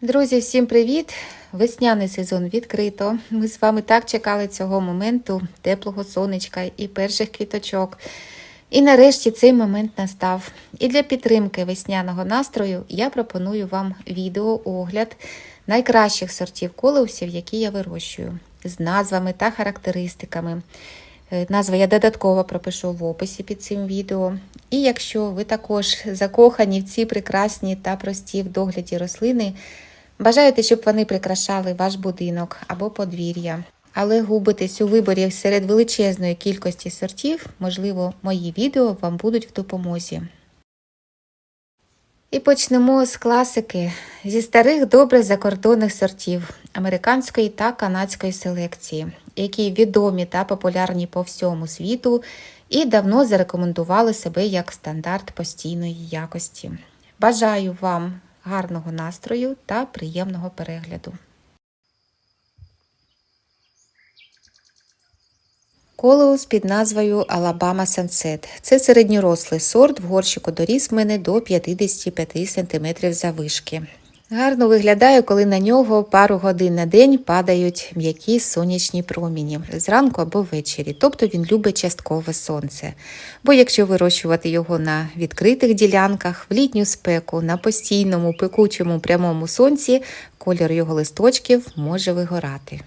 Друзі, всім привіт! Весняний сезон відкрито. Ми з вами так чекали цього моменту, теплого сонечка і перших квіточок. І нарешті цей момент настав. І для підтримки весняного настрою я пропоную вам відео-огляд найкращих сортів колеусів, які я вирощую, з назвами та характеристиками. Е, Назви я додатково пропишу в описі під цим відео. І якщо ви також закохані в ці прекрасні та прості в догляді рослини, бажаєте, щоб вони прикрашали ваш будинок або подвір'я, але губитесь у виборі серед величезної кількості сортів, можливо, мої відео вам будуть в допомозі. І почнемо з класики зі старих добре закордонних сортів американської та канадської селекції, які відомі та популярні по всьому світу і давно зарекомендували себе як стандарт постійної якості. Бажаю вам гарного настрою та приємного перегляду. Колеус під назвою Alabama Sunset. Це середньорослий сорт, в горщику доріс мене до 55 см завишки. Гарно виглядає, коли на нього пару годин на день падають м'які сонячні проміні зранку або ввечері, тобто він любить часткове сонце. Бо якщо вирощувати його на відкритих ділянках, в літню спеку, на постійному пекучому прямому сонці, колір його листочків може вигорати.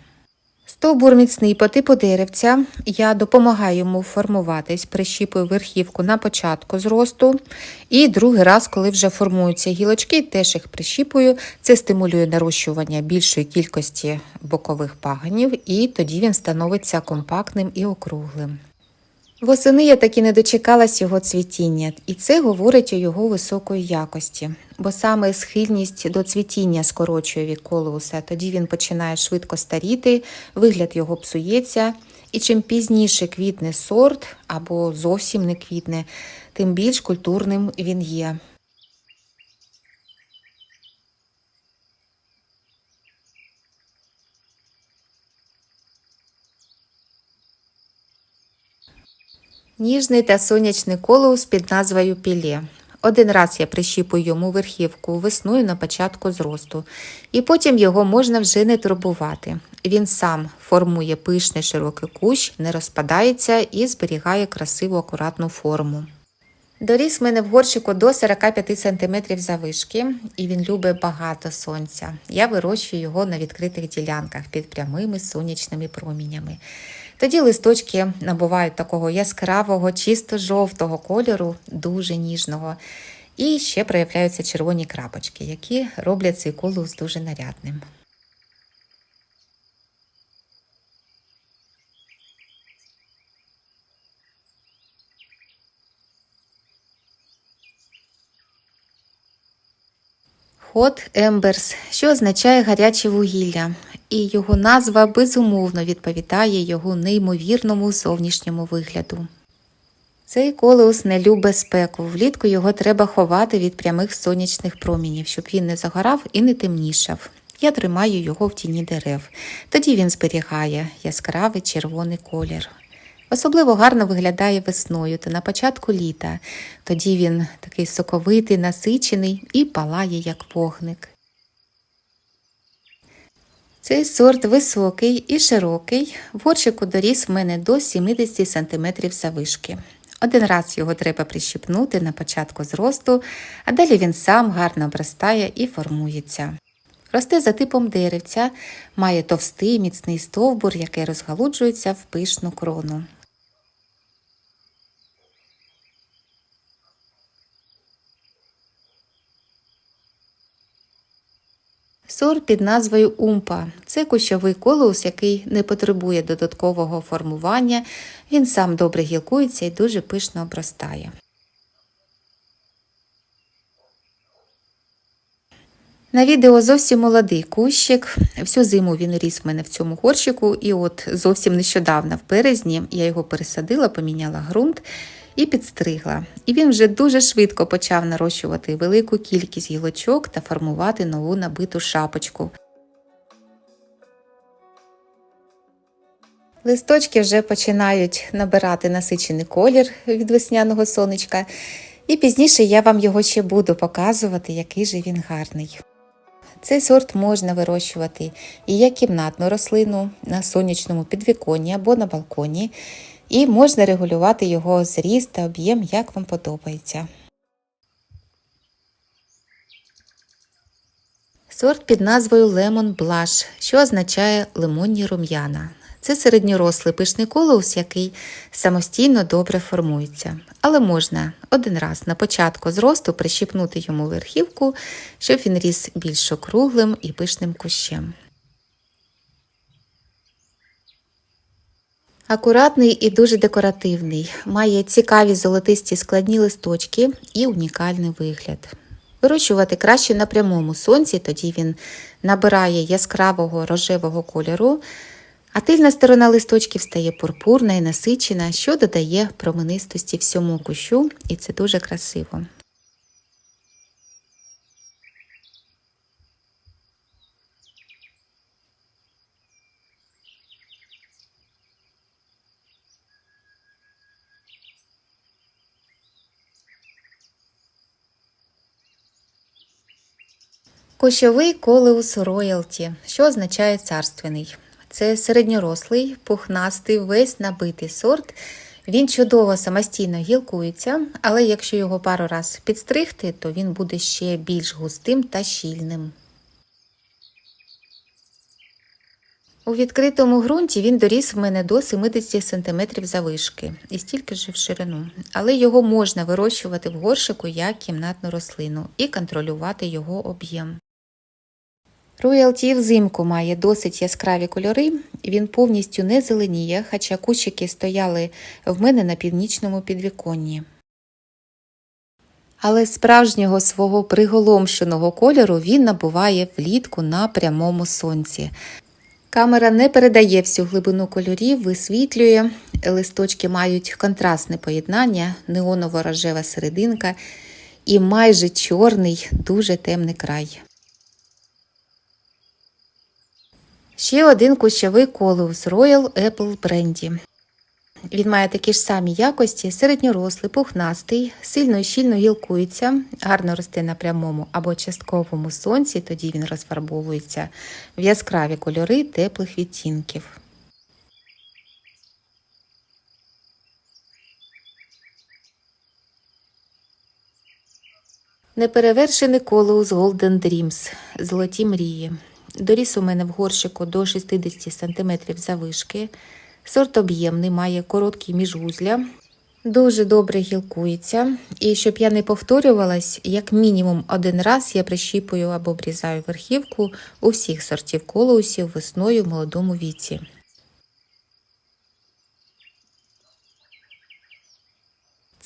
Стовбур міцний по типу деревця. Я допомагаю йому формуватись, прищіпую верхівку на початку зросту. І другий раз, коли вже формуються гілочки, теж їх прищіпую. Це стимулює нарощування більшої кількості бокових паганів, і тоді він становиться компактним і округлим. Восени я таки не дочекалась його цвітіння, і це говорить у його високої якості, бо саме схильність до цвітіння скорочує вік колеуса, тоді він починає швидко старіти, вигляд його псується, і чим пізніше квітне сорт або зовсім не квітне, тим більш культурним він є. Ніжний та сонячний колеус під назвою пілє. Один раз я прищіпую йому верхівку весною на початку зросту, і потім його можна вже не турбувати. Він сам формує пишний широкий кущ, не розпадається і зберігає красиву акуратну форму. Доріс в мене в горщику до 45 см завишки, і він любить багато сонця. Я вирощую його на відкритих ділянках під прямими сонячними промінями. Тоді листочки набувають такого яскравого, чисто жовтого кольору, дуже ніжного. І ще проявляються червоні крапочки, які роблять цей колус дуже нарядним. Hot Embers, що означає гаряче вугілля, і його назва безумовно відповідає його неймовірному зовнішньому вигляду. Цей колеус не любить спеку. Влітку його треба ховати від прямих сонячних промінів, щоб він не загорав і не темнішав. Я тримаю його в тіні дерев. Тоді він зберігає яскравий червоний колір. Особливо гарно виглядає весною та на початку літа. Тоді він такий соковитий, насичений і палає, як вогник. Цей сорт високий і широкий. В доріс в мене до 70 см завишки. Один раз його треба прищіпнути на початку зросту, а далі він сам гарно обростає і формується. Росте за типом деревця, має товстий міцний стовбур, який розгалуджується в пишну крону. Сорт під назвою Умпа це кущовий колеус, який не потребує додаткового формування. Він сам добре гілкується і дуже пишно обростає. На відео зовсім молодий кущик. Всю зиму він ріс в мене в цьому горщику, і от зовсім нещодавно, в березні, я його пересадила, поміняла ґрунт і підстригла. І він вже дуже швидко почав нарощувати велику кількість гілочок та формувати нову набиту шапочку. Листочки вже починають набирати насичений колір від весняного сонечка, і пізніше я вам його ще буду показувати, який же він гарний. Цей сорт можна вирощувати і як кімнатну рослину на сонячному підвіконні або на балконі, і можна регулювати його зріст та об'єм, як вам подобається. Сорт під назвою Lemon Blush, що означає лимонні рум'яна. Це середньорослий пишний колеус, який самостійно добре формується. Але можна один раз на початку зросту прищіпнути йому верхівку, щоб він ріс більш округлим і пишним кущем. Акуратний і дуже декоративний, має цікаві золотисті складні листочки і унікальний вигляд. Вирощувати краще на прямому сонці, тоді він набирає яскравого рожевого кольору, а тильна сторона листочків стає пурпурна і насичена, що додає променистості всьому кущу, і це дуже красиво. Кущовий колеус роялті, що означає царственний. Це середньорослий, пухнастий, весь набитий сорт. Він чудово самостійно гілкується, але якщо його пару раз підстригти, то він буде ще більш густим та щільним. У відкритому ґрунті він доріс в мене до 70 см завишки і стільки ж в ширину. Але його можна вирощувати в горшику як кімнатну рослину і контролювати його об'єм. Роялті взимку має досить яскраві кольори, він повністю не зеленіє, хоча кущики стояли в мене на північному підвіконні. Але справжнього свого приголомшеного кольору він набуває влітку на прямому сонці. Камера не передає всю глибину кольорів, висвітлює, листочки мають контрастне поєднання, неоново-рожева серединка і майже чорний, дуже темний край. Ще один кущовий колеус Royal Apple Brandy. Він має такі ж самі якості, середньорослий, пухнастий, сильно і щільно гілкується, гарно росте на прямому або частковому сонці, тоді він розфарбовується в яскраві кольори теплих відтінків. Неперевершений колеус Golden Dreams Золоті мрії. Доріс у мене в горщику до 60 см завишки. Сорт об'ємний, має короткі міжвузля, дуже добре гілкується. І щоб я не повторювалась, як мінімум один раз я прищіпую або обрізаю верхівку у всіх сортів колоусів весною в молодому віці.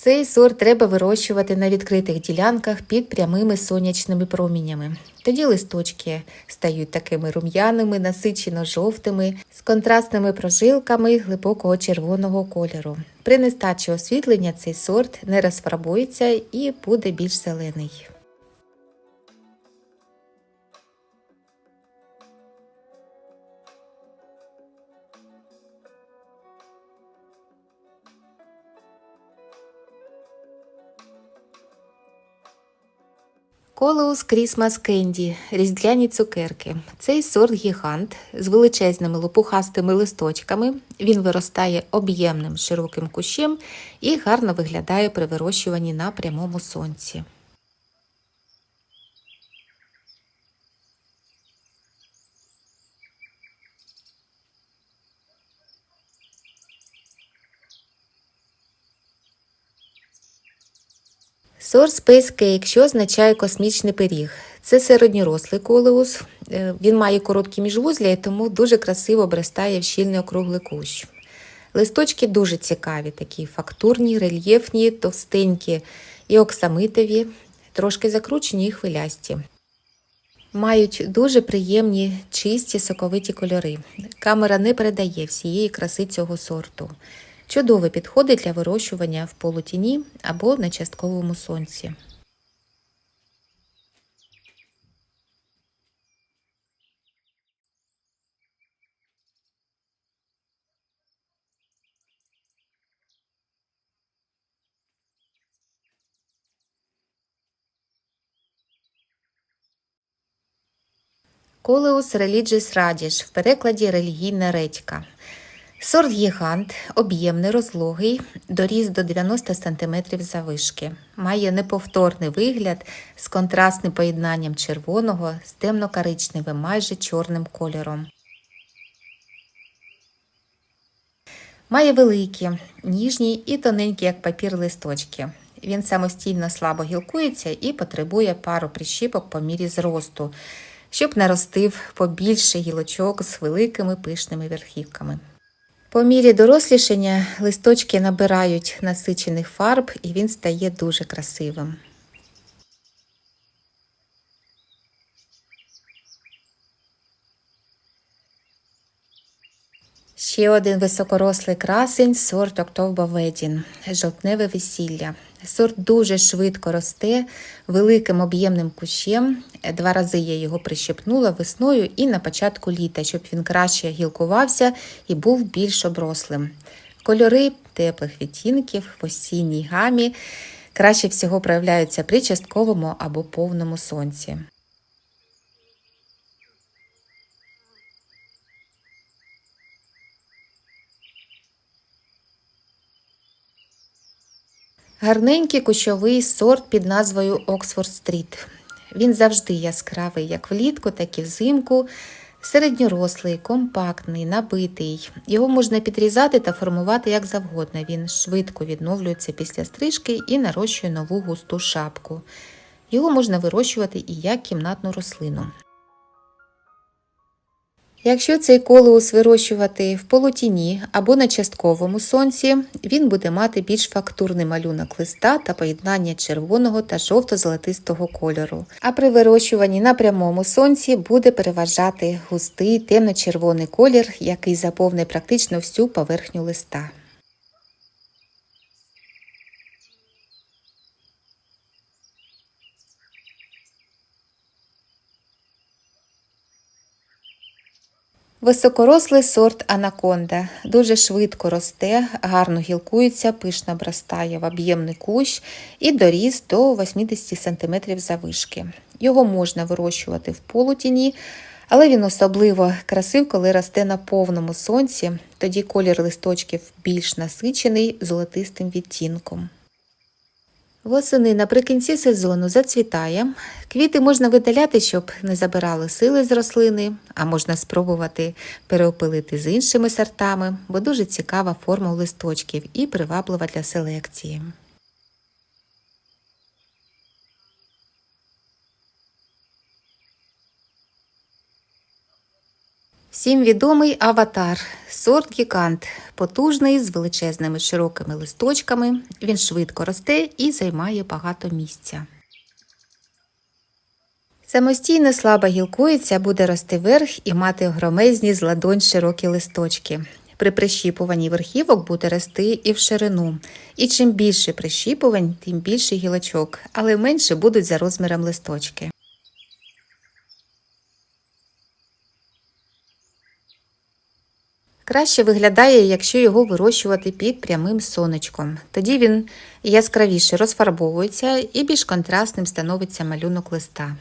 Цей сорт треба вирощувати на відкритих ділянках під прямими сонячними промінями. Тоді листочки стають такими рум'яними, насичено жовтими, з контрастними прожилками глибокого червоного кольору. При нестачі освітлення цей сорт не розфарбується і буде більш зелений. Колеус Крісмас Кенді різдвяні цукерки. Цей сорт гігант з величезними лопухастими листочками. Він виростає об'ємним широким кущем і гарно виглядає при вирощуванні на прямому сонці. Space Cake, що означає космічний пиріг. Це середньорослий колеус. Е, Він має короткі міжвузля і тому дуже красиво обростає в щільний округлий кущ. Листочки дуже цікаві, такі фактурні, рельєфні, товстенькі і оксамитові, трошки закручені і хвилясті. Мають дуже приємні, чисті соковиті кольори. Камера не передає всієї краси цього сорту. Чудове підходить для вирощування в полутіні або на частковому сонці. Колеус Religious Radish в перекладі релігійна редька. Сорт гігант, об'ємний, розлогий, доріс до 90 см завишки. Має неповторний вигляд з контрастним поєднанням червоного з темно-коричневим, майже чорним кольором. Має великі, ніжні і тоненькі, як папір, листочки. Він самостійно слабо гілкується і потребує пару прищіпок по мірі зросту, щоб наростив побільше гілочок з великими пишними верхівками. По мірі дорослішання листочки набирають насичених фарб і він стає дуже красивим. Ще один високорослий красень сорт October – жовтневе весілля. Сорт дуже швидко росте великим об'ємним кущем. Два рази я його прищепнула весною і на початку літа, щоб він краще гілкувався і був більш оброслим. Кольори теплих відтінків в осінній гамі краще всього проявляються при частковому або повному сонці. Гарненький кущовий сорт під назвою Оксфорд Стріт. Він завжди яскравий як влітку, так і взимку. Середньорослий, компактний, набитий. Його можна підрізати та формувати як завгодно. Він швидко відновлюється після стрижки і нарощує нову густу шапку. Його можна вирощувати і як кімнатну рослину. Якщо цей колеус вирощувати в полутіні або на частковому сонці, він буде мати більш фактурний малюнок листа та поєднання червоного та жовто-золотистого кольору. А при вирощуванні на прямому сонці буде переважати густий темно-червоний колір, який заповнить практично всю поверхню листа. Високорослий сорт анаконда дуже швидко росте, гарно гілкується, пишно обростає в об'ємний кущ і доріс до 80 см завишки. Його можна вирощувати в полутіні, але він особливо красив, коли росте на повному сонці, тоді колір листочків більш насичений золотистим відтінком. Восени наприкінці сезону зацвітає. Квіти можна видаляти, щоб не забирали сили з рослини, а можна спробувати переопилити з іншими сортами, бо дуже цікава форма у листочків і приваблива для селекції. Всім відомий аватар сорт гігант, потужний з величезними широкими листочками. Він швидко росте і займає багато місця. Самостійно слабо гілкується, буде рости вверх і мати огромезні з ладонь широкі листочки. При прищіпуванні верхівок буде рости і в ширину. І чим більше прищіпувань, тим більше гілочок, але менше будуть за розміром листочки. Краще виглядає, якщо його вирощувати під прямим сонечком. Тоді він яскравіше розфарбовується і більш контрастним становиться малюнок листа.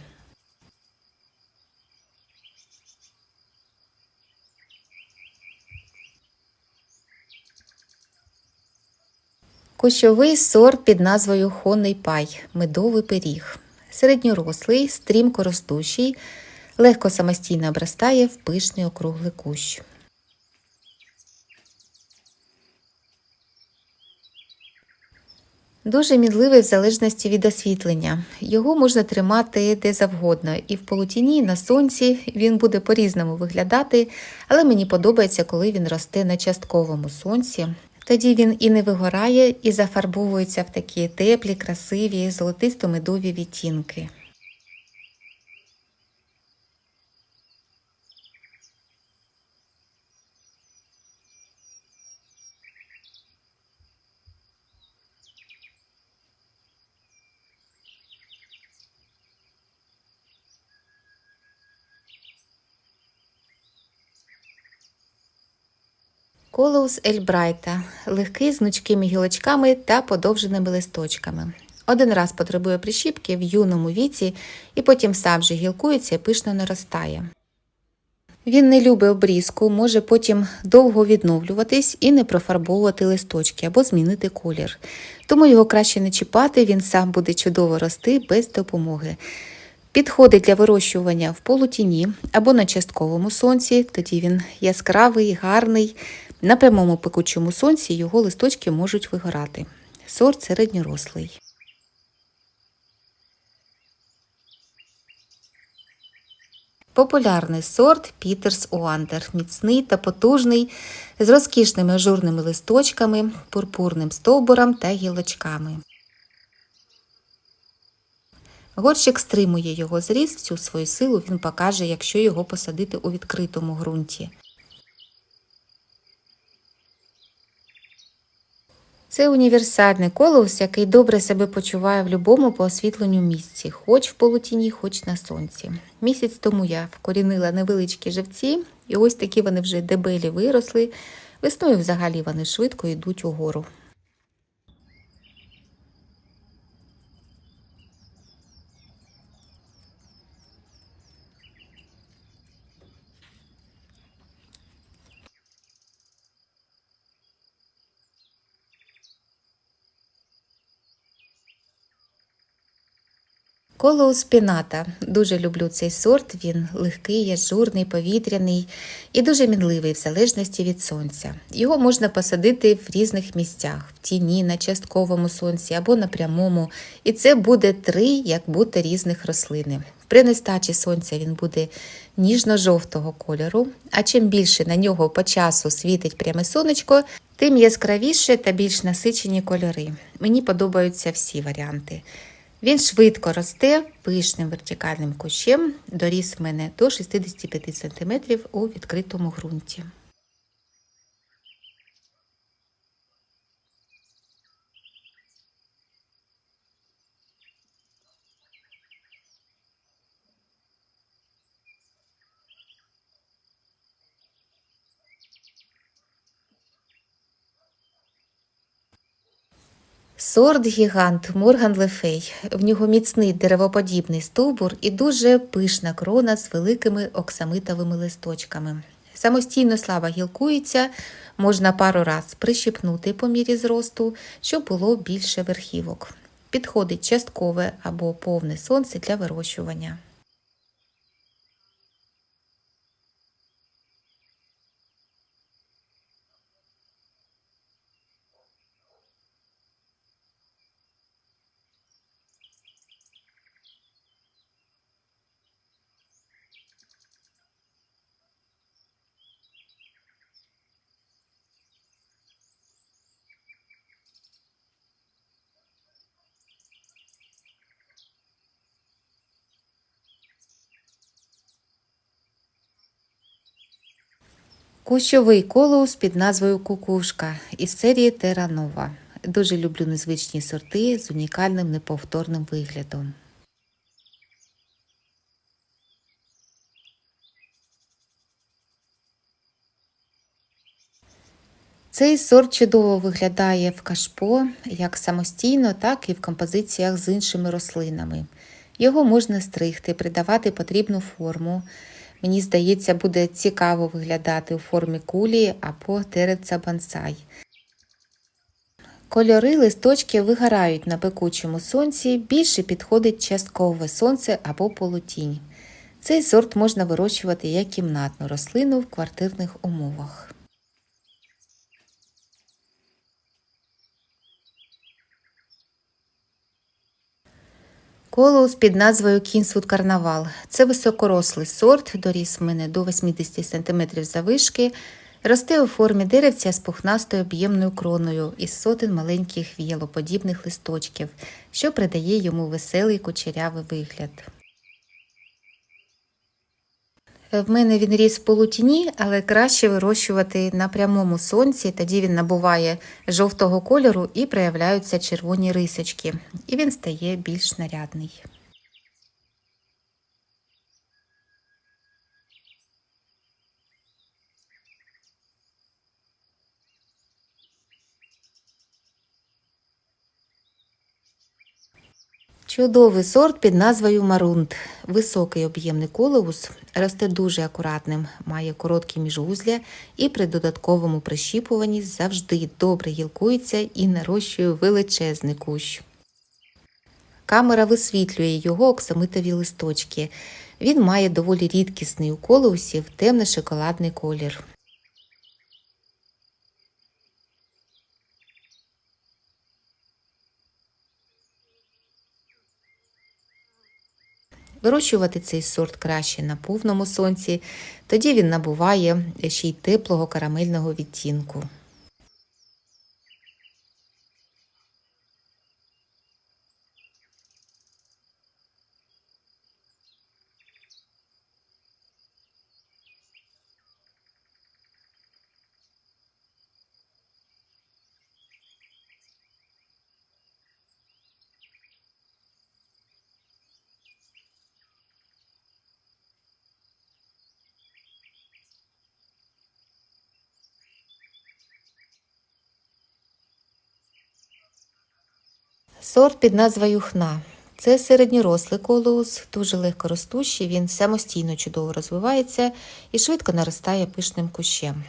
Кущовий сорт під назвою Хонний пай медовий пиріг. Середньорослий, стрімко ростущий, легко самостійно обростає в пишний округлий кущ. Дуже мідливий в залежності від освітлення. Його можна тримати де завгодно, і в полутіні, і на сонці він буде по-різному виглядати, але мені подобається, коли він росте на частковому сонці. Тоді він і не вигорає, і зафарбовується в такі теплі, красиві, золотисто-медові відтінки. Колеус Ельбрайта легкий з гнучкими гілочками та подовженими листочками. Один раз потребує прищіпки в юному віці і потім сам же гілкується і пишно наростає. Він не любить обрізку, може потім довго відновлюватись і не профарбовувати листочки або змінити колір. Тому його краще не чіпати, він сам буде чудово рости без допомоги. Підходить для вирощування в полутіні або на частковому сонці, тоді він яскравий, гарний. На прямому пекучому сонці його листочки можуть вигорати. Сорт середньорослий. Популярний сорт Пітерс Уандер, міцний та потужний, з розкішними ажурними листочками, пурпурним стовбуром та гілочками. Горщик стримує його зріст, всю свою силу він покаже, якщо його посадити у відкритому ґрунті. Це універсальний колос, який добре себе почуває в будь-якому по освітленню місці, хоч в полутіні, хоч на сонці. Місяць тому я вкорінила невеличкі живці, і ось такі вони вже дебелі виросли. Весною взагалі вони швидко йдуть угору. Колоус піната. Дуже люблю цей сорт. Він легкий, ажурний, повітряний і дуже мінливий в залежності від сонця. Його можна посадити в різних місцях: в тіні, на частковому сонці або на прямому. І це буде три, як бути різних рослини. При нестачі сонця він буде ніжно-жовтого кольору, а чим більше на нього по часу світить пряме сонечко, тим яскравіше та більш насичені кольори. Мені подобаються всі варіанти. Він швидко росте пишним вертикальним кущем, доріс в мене до 65 см у відкритому ґрунті. Сорт гігант Морган Лефей. В нього міцний деревоподібний стовбур і дуже пишна крона з великими оксамитовими листочками. Самостійно слава гілкується, можна пару раз прищипнути по мірі зросту, щоб було більше верхівок. Підходить часткове або повне сонце для вирощування. Кущовий колоус під назвою Кукушка із серії Теранова. Дуже люблю незвичні сорти з унікальним неповторним виглядом. Цей сорт чудово виглядає в кашпо як самостійно, так і в композиціях з іншими рослинами. Його можна стригти, придавати потрібну форму. Мені здається, буде цікаво виглядати у формі кулі або тереца бонсай. Кольори листочки вигорають на пекучому сонці, більше підходить часткове сонце або полутінь. Цей сорт можна вирощувати як кімнатну рослину в квартирних умовах. Колоус під назвою Кінсвуд Карнавал. Це високорослий сорт, доріс в мене до 80 см завишки. Росте у формі деревця з пухнастою об'ємною кроною із сотень маленьких віялоподібних листочків, що придає йому веселий кучерявий вигляд. В мене він ріс в полутіні, але краще вирощувати на прямому сонці, тоді він набуває жовтого кольору і проявляються червоні рисочки, і він стає більш нарядний. Чудовий сорт під назвою Марунд. Високий об'ємний колеус, росте дуже акуратним, має короткі міжвузля і при додатковому прищіпуванні завжди добре гілкується і нарощує величезний кущ. Камера висвітлює його оксамитові листочки. Він має доволі рідкісний у колеусів темно-шоколадний колір. Вирощувати цей сорт краще на повному сонці, тоді він набуває ще й теплого карамельного відтінку. Сорт під назвою Хна. Це середньорослий колеус, дуже легкоростущий, він самостійно чудово розвивається і швидко наростає пишним кущем.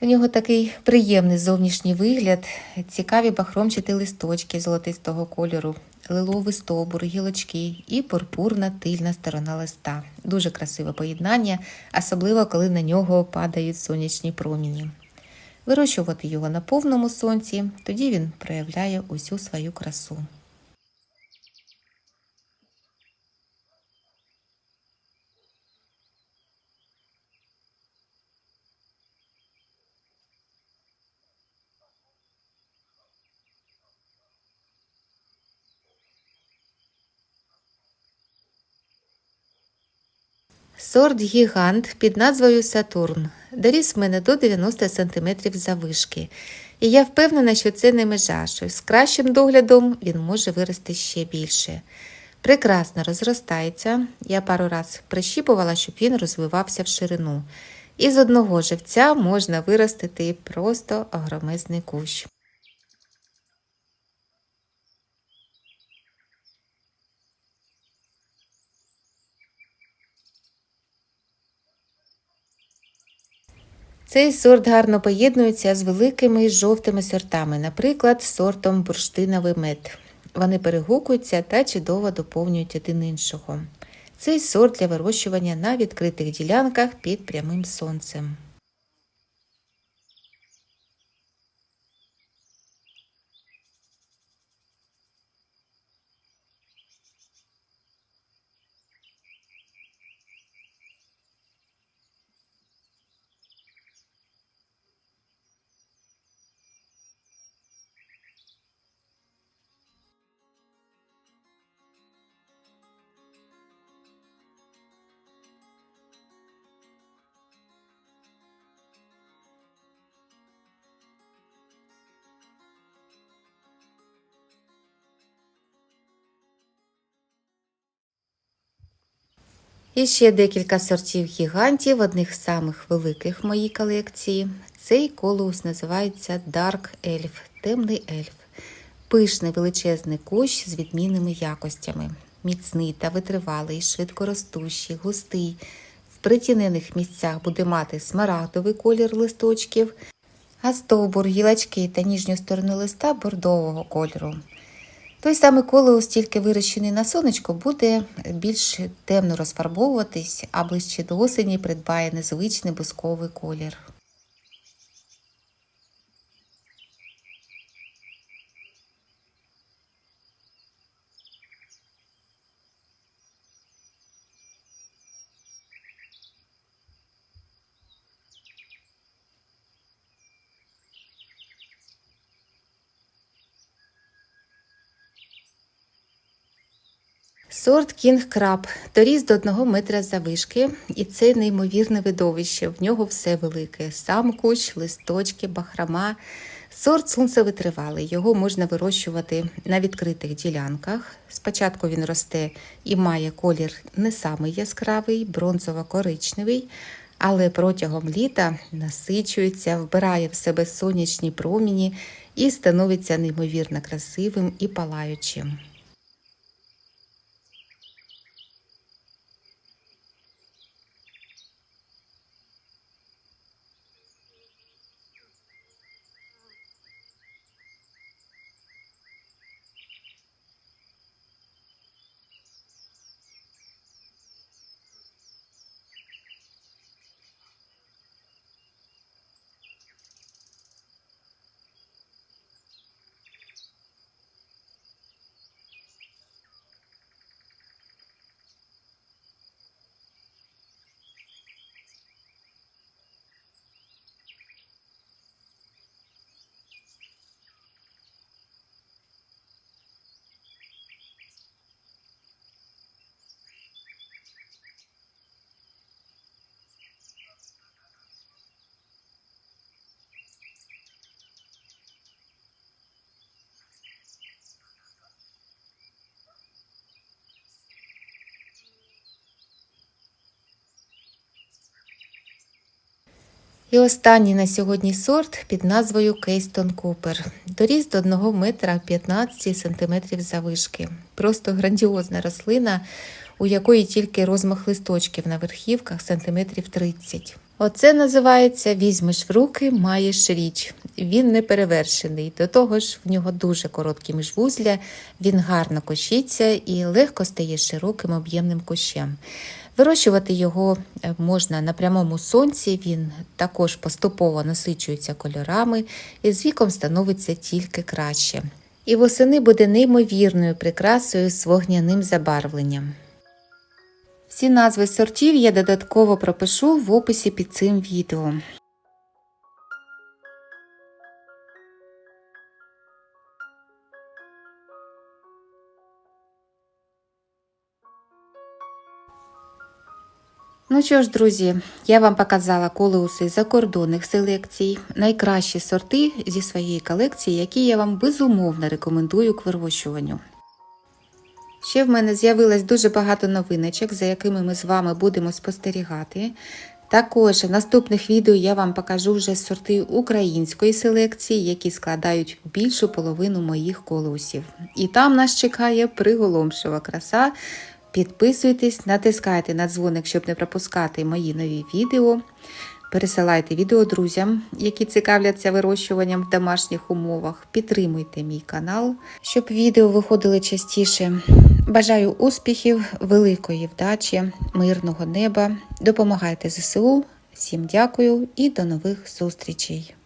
У нього такий приємний зовнішній вигляд, цікаві бахромчаті листочки золотистого кольору, лиловий стовбур, гілочки і пурпурна тильна сторона листа. Дуже красиве поєднання, особливо коли на нього падають сонячні проміні. Вирощувати його на повному сонці, тоді він проявляє усю свою красу. Сорт гігант під назвою Сатурн доріс в мене до 90 см завишки. І я впевнена, що це не межа, що з кращим доглядом він може вирости ще більше. Прекрасно розростається. Я пару раз прищіпувала, щоб він розвивався в ширину. І з одного живця можна виростити просто огромезний кущ. Цей сорт гарно поєднується з великими жовтими сортами, наприклад, сортом бурштиновий мед. Вони перегукуються та чудово доповнюють один іншого. Цей сорт для вирощування на відкритих ділянках під прямим сонцем. І ще декілька сортів гігантів, одних з самих великих в моїй колекції. Цей колеус називається Dark Elf, темний ельф. Пишний величезний кущ з відмінними якостями. Міцний та витривалий, швидкоростущий, густий. В притінених місцях буде мати смарагдовий колір листочків, а стовбур, гілочки та ніжню сторону листа бордового кольору. Той самий колеус, тільки вирощений на сонечко, буде більш темно розфарбовуватись, а ближче до осені придбає незвичний бусковий колір. Сорт Кінг Краб доріс до одного метра завишки, і це неймовірне видовище. В нього все велике: сам кущ, листочки, бахрама. Сорт сонцевитривалий. Його можна вирощувати на відкритих ділянках. Спочатку він росте і має колір не самий яскравий, бронзово-коричневий, але протягом літа насичується, вбирає в себе сонячні проміні і становиться неймовірно красивим і палаючим. І останній на сьогодні сорт під назвою Кейстон Купер. Доріс до 1 метра 15 сантиметрів завишки. Просто грандіозна рослина, у якої тільки розмах листочків на верхівках сантиметрів 30. Оце називається Візьмеш в руки, маєш річ. Він не перевершений. До того ж, в нього дуже короткі міжвузля, він гарно кощиться і легко стає широким об'ємним кущем. Вирощувати його е, можна на прямому сонці, він також поступово насичується кольорами і з віком становиться тільки краще. І восени буде неймовірною прикрасою з вогняним забарвленням. Всі назви сортів я додатково пропишу в описі під цим відео. Ну що ж, друзі, я вам показала колеуси закордонних селекцій, найкращі сорти зі своєї колекції, які я вам безумовно рекомендую к вирощуванню. Ще в мене з'явилось дуже багато новиночок, за якими ми з вами будемо спостерігати. Також в наступних відео я вам покажу вже сорти української селекції, які складають більшу половину моїх колосів. І там нас чекає приголомшива краса. Підписуйтесь, натискайте на дзвоник, щоб не пропускати мої нові відео. Пересилайте відео друзям, які цікавляться вирощуванням в домашніх умовах. Підтримуйте мій канал, щоб відео виходили частіше. Бажаю успіхів, великої вдачі, мирного неба. Допомагайте ЗСУ. Всім дякую і до нових зустрічей!